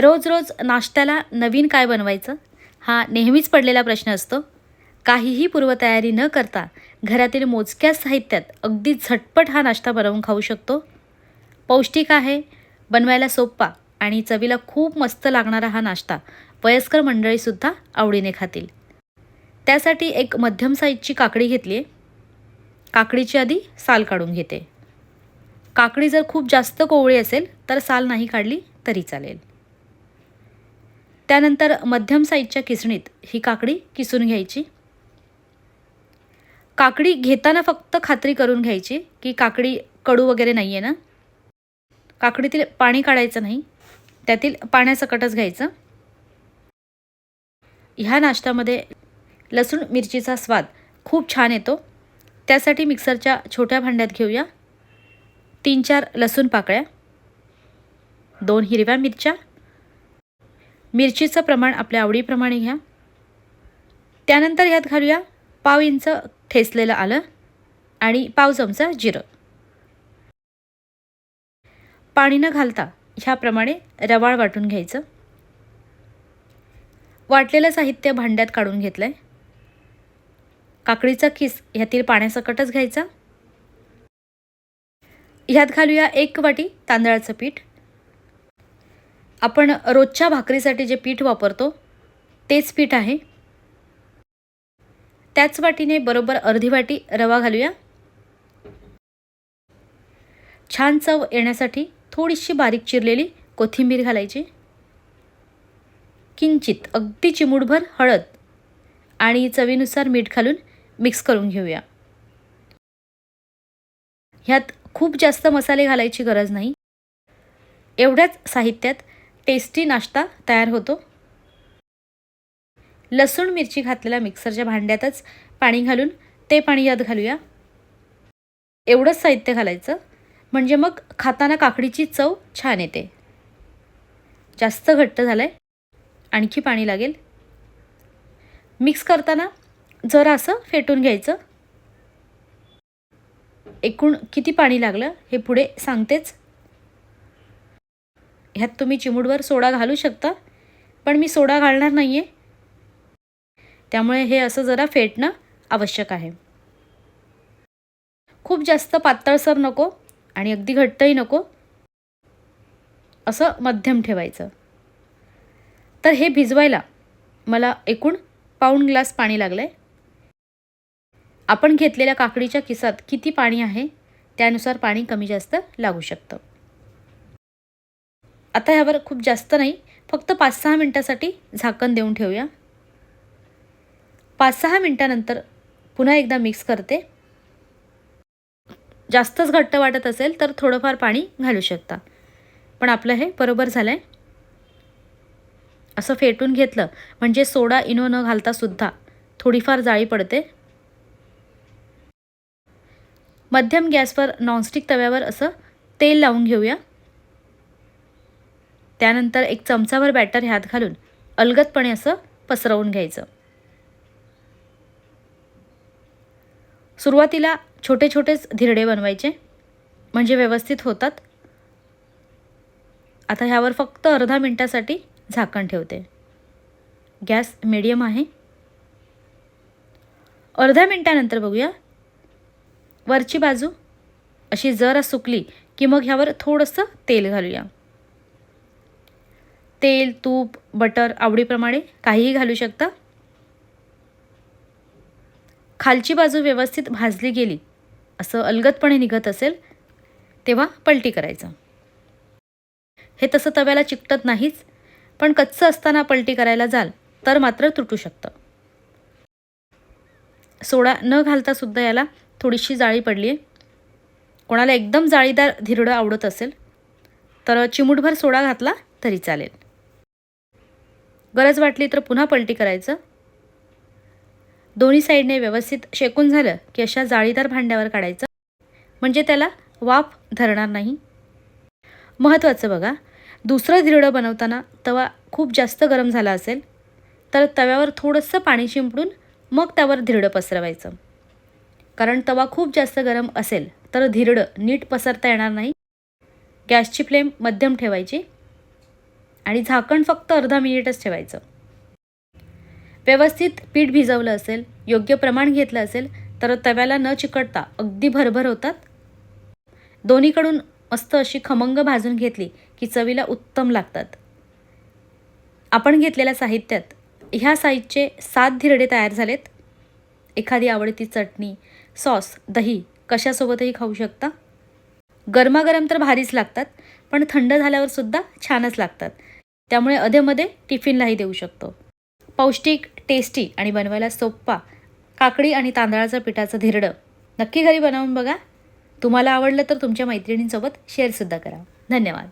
रोज रोज नाश्त्याला नवीन काय बनवायचं? हा नेहमीच पडलेला प्रश्न असतो. काहीही पूर्वतयारी न करता घरातील मोजक्या साहित्यात अगदी झटपट हा नाश्ता बनवून खाऊ शकतो. पौष्टिक आहे बनवायला सोपा आणि चवीला खूप मस्त लागणारा हा नाश्ता वयस्कर मंडळीसुद्धा आवडीने खातील. त्यासाठी एक मध्यम साईजची काकडी घेतली आहे. काकडीची आधी साल काढून घेते. काकडी जर खूप जास्त कोवळी असेल तर साल नाही काढली तरी चालेल. त्यानंतर मध्यम साईजच्या किसणीत ही काकडी किसून घ्यायची. काकडी घेताना फक्त खात्री करून घ्यायची की काकडी कडू वगैरे नाही आहे ना. काकडीतील पाणी काढायचं नाही. त्यातील पाण्यासकटच घ्यायचं. ह्या नाश्त्यामध्ये लसूण मिरचीचा स्वाद खूप छान येतो. त्यासाठी मिक्सरच्या छोट्या भांड्यात घेऊया. तीन चार लसूण पाकळ्या. दोन हिरव्या मिरच्या. मिरचीचं प्रमाण आपल्या आवडीप्रमाणे घ्या. त्यानंतर ह्यात घालूया पाव इंच ठेचलेलं आलं आणि पाव चमचा जिरं. पाणी न घालता ह्याप्रमाणे रवाळ वाटून घ्यायचं. वाटलेलं साहित्य भांड्यात काढून घेतलं आहे काकडीचा किस ह्यातील पाण्यासकटच घ्यायचा. ह्यात घालूया एक वाटी तांदळाचं पीठ. आपण रोजच्या भाकरीसाठी जे पीठ वापरतो तेच पीठ आहे. त्याच वाटीने बरोबर अर्धी वाटी रवा घालूया. छान चव येण्यासाठी थोडीशी बारीक चिरलेली कोथिंबीर घालायची. किंचित अगदी चिमूटभर हळद आणि चवीनुसार मीठ घालून मिक्स करून घेऊया. ह्यात खूप जास्त मसाले घालायची गरज नाही. एवढ्याच साहित्यात टेस्टी नाश्ता तयार होतो. लसूण मिरची घातलेला मिक्सरच्या भांड्यातच पाणी घालून ते पाणी यात घालूया. एवढंच साहित्य घालायचं म्हणजे मग खाताना काकडीची चव छान येते. जास्त घट्ट झालं आहे आणखी पाणी लागेल. मिक्स करताना जरा असं फेटून घ्यायचं. एकूण किती पाणी लागलं हे पुढे सांगतेच. ह्यात तुम्ही चिमूटवर सोडा घालू शकता पण मी सोडा घालणार नाही आहे त्यामुळे हे असं जरा फेटणं आवश्यक आहे. खूप जास्त पातळसर नको आणि अगदी घट्टही नको. असं मध्यम ठेवायचं. तर हे भिजवायला मला एकूण पाऊण ग्लास पाणी लागलं आहे आपण घेतलेल्या काकडीच्या किसात किती पाणी आहे त्यानुसार पाणी कमी जास्त लागू शकतं. आता ह्यावर खूप जास्त नाही फक्त पाच सहा मिनटासाठी झाकण देऊन ठेवूया. पाच सहा मिनटानंतर पुन्हा एकदा मिक्स करते. जास्तच घट्ट वाटत असेल तर थोडंफार पाणी घालू शकता. पण आपलं हे बरोबर झालं आहे असं फेटून घेतलं म्हणजे सोडा इनो न घालतासुद्धा थोडीफार जाळी पडते. मध्यम गॅसवर नॉनस्टिक तव्यावर असं तेल लावून घेऊया. त्यानंतर एक चमचाभर बॅटर ह्यात घालून अलगदपणे असं पसरवून घ्यायचं. सुरुवातीला छोटे छोटेच धिरडे बनवायचे. म्हणजे व्यवस्थित होतात. आता ह्यावर फक्त अर्धा मिनटासाठी झाकण ठेवते. गॅस मिडियम आहे. अर्ध्या मिनटानंतर बघूया. वरची बाजू अशी जरा सुकली की मग ह्यावर थोडंसं तेल घालूया. तेल तूप बटर आवडीप्रमाणे काहीही घालू शकता. खालची बाजू व्यवस्थित भाजली गेली असं अलगदपणे निघत असेल तेव्हा पलटी करायचं. हे तसं तव्याला चिकटत नाहीच पण कच्चं असताना पलटी करायला जाल तर मात्र तुटू शकतं. सोडा न घालतासुद्धा याला थोडीशी जाळी पडली आहे कोणाला एकदम जाळीदार धिरडं आवडत असेल तर चिमूटभर सोडा घातला तरी चालेल. गरज वाटली तर पुन्हा पलटी करायचं? दोन्ही साईडने व्यवस्थित शेकून झालं की अशा जाळीदार भांड्यावर काढायचं? म्हणजे त्याला वाफ धरणार नाही? महत्त्वाचं बघा. दुसरं धिरडं बनवताना तवा खूप जास्त गरम झाला असेल तर तव्यावर थोडंसं पाणी शिंपडून मग त्यावर धिरडं पसरवायचं. कारण तवा खूप जास्त गरम असेल तर धिरडं नीट पसरता येणार नाही. गॅसची फ्लेम मध्यम ठेवायची. आणि झाकण फक्त अर्धा मिनिटच ठेवायचं. व्यवस्थित पीठ भिजवलं असेल योग्य प्रमाण घेतलं असेल तर तव्याला न चिकटता अगदी भरभर होतात दोन्हीकडून मस्त अशी खमंग भाजून घेतली की चवीला उत्तम लागतात. आपण घेतलेल्या साहित्यात ह्या साईजचे सात धिरडे तयार झालेत. एखादी आवडती चटणी सॉस दही कशासोबतही खाऊ शकता. गरमागरम तर भारीच लागतात पण थंड झाल्यावर सुद्धा छानच लागतात. त्यामुळे अधेमध्ये टिफिनलाही देऊ शकतो. पौष्टिक टेस्टी आणि बनवायला सोप्पा काकडी आणि तांदळाचं पिठाचं धिरडं नक्की घरी बनवून बघा. तुम्हाला आवडलं तर तुमच्या मैत्रिणींसोबत शेअरसुद्धा करा. धन्यवाद.